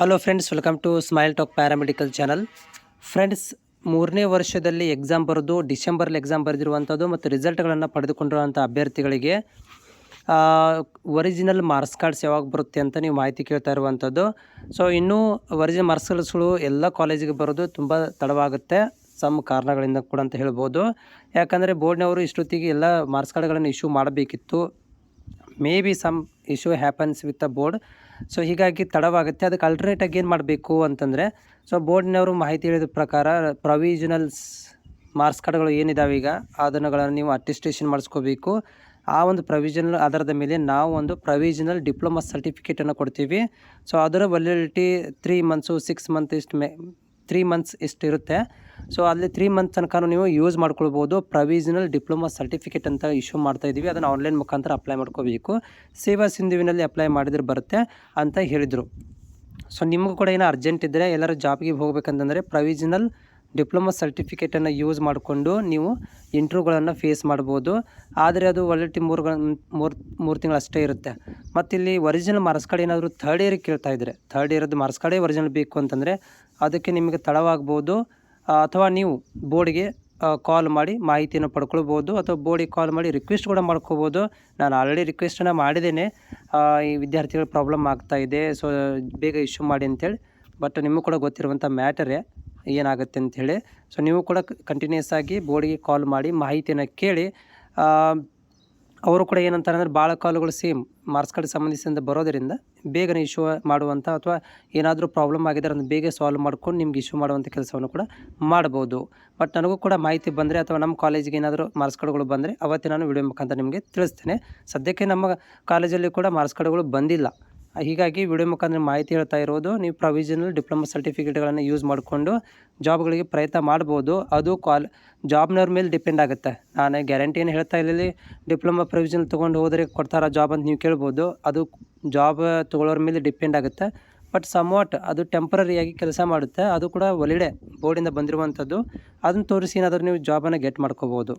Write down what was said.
Hello friends welcome to smile talk paramedical channel friends ಮೂರನೇ ವರ್ಷದಲ್ಲಿ exam ಬರೆದು ಡಿಸೆಂಬರಲ್ಲಿ exam ಬರೆದಿರುವಂಥದ್ದು ಮತ್ತು ರಿಸಲ್ಟ್ಗಳನ್ನು ಪಡೆದುಕೊಂಡಿರುವಂಥ ಅಭ್ಯರ್ಥಿಗಳಿಗೆ ಒರಿಜಿನಲ್ ಮಾರ್ಕ್ಸ್ ಕಾರ್ಡ್ಸ್ ಯಾವಾಗ ಬರುತ್ತೆ ಅಂತ ನೀವು ಮಾಹಿತಿ ಕೇಳ್ತಾ ಇರುವಂಥದ್ದು. ಸೊ ಇನ್ನೂ ಒರಿಜಿನಲ್ ಮಾರ್ಕ್ಸ್ ಕಾರ್ಡ್ಸ್ಗಳು ಎಲ್ಲ ಕಾಲೇಜಿಗೆ ಬರೋದು ತುಂಬ ತಡವಾಗುತ್ತೆ. ಸಮ್ ಕಾರಣಗಳಿಂದ ಕೂಡ ಅಂತ ಹೇಳ್ಬೋದು. ಯಾಕಂದರೆ ಬೋರ್ಡ್ನವರು ಇಷ್ಟೊತ್ತಿಗೆ ಎಲ್ಲ ಮಾರ್ಕ್ಸ್ ಕಾರ್ಡ್ಗಳನ್ನು ಇಶ್ಯೂ ಮಾಡಬೇಕಿತ್ತು. May be some issue happens with a board so ಹೀಗಾಗಿ ತಡವಾಗುತ್ತೆ. ಅದಕ್ಕೆ ಅಲ್ಟರ್ನೇಟಾಗಿ ಏನು ಮಾಡಬೇಕು ಅಂತಂದರೆ ಸೊ ಬೋರ್ಡ್ನವರು ಮಾಹಿತಿ ಹೇಳಿದ ಪ್ರಕಾರ ಪ್ರೊವಿಷನಲ್ಸ್ ಮಾರ್ಕ್ಸ್ ಕಾರ್ಡ್ಗಳು ಏನಿದಾವೆ ಈಗ ಅದನ್ನುಗಳನ್ನು ನೀವು ಅಟೆಸ್ಟೇಷನ್ ಮಾಡಿಸ್ಕೋಬೇಕು. ಆ ಒಂದು ಪ್ರೊವಿಷನಲ್ ಆಧಾರದ ಮೇಲೆ ನಾವು ಒಂದು ಪ್ರೊವಿಷನಲ್ ಡಿಪ್ಲೊಮಾ ಸರ್ಟಿಫಿಕೇಟನ್ನು ಕೊಡ್ತೀವಿ. ಸೊ ಅದರ validity three months six month ಇಷ್ಟು ಮೇ ತ್ರೀ ಮಂತ್ಸ್ ಇಷ್ಟು ಇರುತ್ತೆ ಸೊ ಅಲ್ಲಿ ತ್ರೀ ಮಂತ್ ತನಕ ನೀವು ಯೂಸ್ ಮಾಡ್ಕೊಳ್ಬೋದು. ಪ್ರೊವಿಷನಲ್ ಡಿಪ್ಲೊಮಾ ಸರ್ಟಿಫಿಕೇಟ್ ಅಂತ ಇಶ್ಯೂ ಮಾಡ್ತಾ ಇದ್ದೀವಿ ಅದನ್ನು ಆನ್ಲೈನ್ ಮುಖಾಂತರ ಅಪ್ಲೈ ಮಾಡ್ಕೋಬೇಕು. ಸೇವಾ ಸಿಂಧುವಿನಲ್ಲಿ ಅಪ್ಲೈ ಮಾಡಿದ್ರೆ ಬರುತ್ತೆ ಅಂತ ಹೇಳಿದರು. ಸೊ ನಿಮಗೂ ಕೂಡ ಏನೋ ಅರ್ಜೆಂಟ್ ಇದ್ದರೆ ಎಲ್ಲರೂ ಜಾಬ್ಗೆ ಹೋಗ್ಬೇಕಂತಂದರೆ ಪ್ರೊವಿಷನಲ್ ಡಿಪ್ಲೊಮಾ ಸರ್ಟಿಫಿಕೇಟನ್ನು ಯೂಸ್ ಮಾಡಿಕೊಂಡು ನೀವು ಇಂಟ್ರ್ಯೂಗಳನ್ನು ಫೇಸ್ ಮಾಡ್ಬೋದು. ಆದರೆ ಅದು ಒಳ್ಳೆಟಿ ಮೂರು ಮೂರು ಮೂರು ತಿಂಗಳು ಅಷ್ಟೇ ಇರುತ್ತೆ. ಮತ್ತು ಇಲ್ಲಿ ಒರಿಜಿನಲ್ ಮಾರ್ಕ್ಸ್ ಕಾರ್ಡ್ ಏನಾದರೂ ಥರ್ಡ್ ಇಯರ್ಗೆ ಕೇಳ್ತಾ ಇದ್ದರೆ ಥರ್ಡ್ ಇಯರ್ದು ಮಾರ್ಕ್ಸ್ ಕಾರ್ಡೇ ಒರಿಜಿನಲ್ ಬೇಕು ಅಂತಂದರೆ ಅದಕ್ಕೆ ನಿಮಗೆ ತಡವಾಗ್ಬೋದು. ಅಥವಾ ನೀವು ಬೋರ್ಡ್ಗೆ ಕಾಲ್ ಮಾಡಿ ಮಾಹಿತಿಯನ್ನು ಪಡ್ಕೊಳ್ಬೋದು ಅಥವಾ ಬೋರ್ಡಿಗೆ ಕಾಲ್ ಮಾಡಿ ರಿಕ್ವೆಸ್ಟ್ ಕೂಡ ಮಾಡ್ಕೋಬೋದು ನಾನು ಆಲ್ರೆಡಿ ರಿಕ್ವೆಸ್ಟನ್ನು ಮಾಡಿದ್ದೇನೆ. ಈ ವಿದ್ಯಾರ್ಥಿಗಳ ಪ್ರಾಬ್ಲಮ್ ಆಗ್ತಾ ಇದೆ ಸೊ ಬೇಗ ಇಶ್ಯೂ ಮಾಡಿ ಅಂತೇಳಿ. ಬಟ್ ನಿಮಗೂ ಕೂಡ ಗೊತ್ತಿರುವಂಥ ಮ್ಯಾಟರೇ ಏನಾಗುತ್ತೆ ಅಂಥೇಳಿ ಸೊ ನೀವು ಕೂಡ ಕಂಟಿನ್ಯೂಸ್ ಆಗಿ ಬೋರ್ಡಿಗೆ ಕಾಲ್ ಮಾಡಿ ಮಾಹಿತಿಯನ್ನು ಕೇಳಿ ಅವರು ಕೂಡ ಏನಂತಾರೆ ಅಂದರೆ ಭಾಳ ಕಾಲುಗಳು ಸೇಮ್ ಮಾರ್ಕ್ಸ್ ಕಾರ್ಡ್ ಬರೋದರಿಂದ ಬೇಗನೆ ಇಶ್ಯೂ ಮಾಡುವಂಥ ಅಥವಾ ಏನಾದರೂ ಪ್ರಾಬ್ಲಮ್ ಆಗಿದ್ದರೆ ಅದನ್ನು ಬೇಗ ಸಾಲ್ವ್ ಮಾಡ್ಕೊಂಡು ನಿಮ್ಗೆ ಇಶ್ಯೂ ಮಾಡುವಂಥ ಕೆಲಸವನ್ನು ಕೂಡ ಮಾಡ್ಬೋದು. ಬಟ್ ನನಗೂ ಕೂಡ ಮಾಹಿತಿ ಬಂದರೆ ಅಥವಾ ನಮ್ಮ ಕಾಲೇಜಿಗೆ ಏನಾದರೂ ಮಾರ್ಕ್ಸ್ ಕಾರ್ಡ್ಗಳು ಬಂದರೆ ಅವತ್ತೇ ನಾನು ವಿಡಿಯೋ ಮುಖಾಂತರ ನಿಮಗೆ ತಿಳಿಸ್ತೇನೆ. ಸದ್ಯಕ್ಕೆ ನಮ್ಮ ಕಾಲೇಜಲ್ಲಿ ಕೂಡ ಮಾರ್ಕ್ಸ್ ಕಾರ್ಡ್ಗಳು ಬಂದಿಲ್ಲ. ಹೀಗಾಗಿ ವಿಡಿಯೋ ಮುಖಾಂತರ ಮಾಹಿತಿ ಹೇಳ್ತಾ ಇರೋದು, ನೀವು ಪ್ರೊವಿಷನಲ್ ಡಿಪ್ಲೊಮಾ ಸರ್ಟಿಫಿಕೇಟ್ಗಳನ್ನು ಯೂಸ್ ಮಾಡಿಕೊಂಡು ಜಾಬ್ಗಳಿಗೆ ಪ್ರಯತ್ನ ಮಾಡ್ಬೋದು. ಅದು ಕಾಲ್ ಜಾಬ್ನವ್ರ ಮೇಲೆ ಡಿಪೆಂಡ್ ಆಗುತ್ತೆ. ನಾನು ಗ್ಯಾರಂಟಿ ಏನು ಹೇಳ್ತಾ ಇಲ್ಲ ಡಿಪ್ಲೊಮಾ ಪ್ರೊವಿಷನಲ್ ತೊಗೊಂಡು ಹೋದರೆ ಕೊಡ್ತಾರ ಜಾಬ್ ಅಂತ ನೀವು ಕೇಳ್ಬೋದು. ಅದು ಜಾಬ್ ತೊಗೊಳೋರ ಮೇಲೆ ಡಿಪೆಂಡ್ ಆಗುತ್ತೆ. ಬಟ್ ಸಮ್ವಾಟ್ ಅದು ಟೆಂಪ್ರರಿಯಾಗಿ ಕೆಲಸ ಮಾಡುತ್ತೆ. ಅದು ಕೂಡ ಒಲಿಡೆ ಬೋರ್ಡಿಂದ ಬಂದಿರುವಂಥದ್ದು ಅದನ್ನು ತೋರಿಸಿ ಏನಾದರೂ ನೀವು ಜಾಬನ್ನು ಗೆಟ್ ಮಾಡ್ಕೋಬೋದು.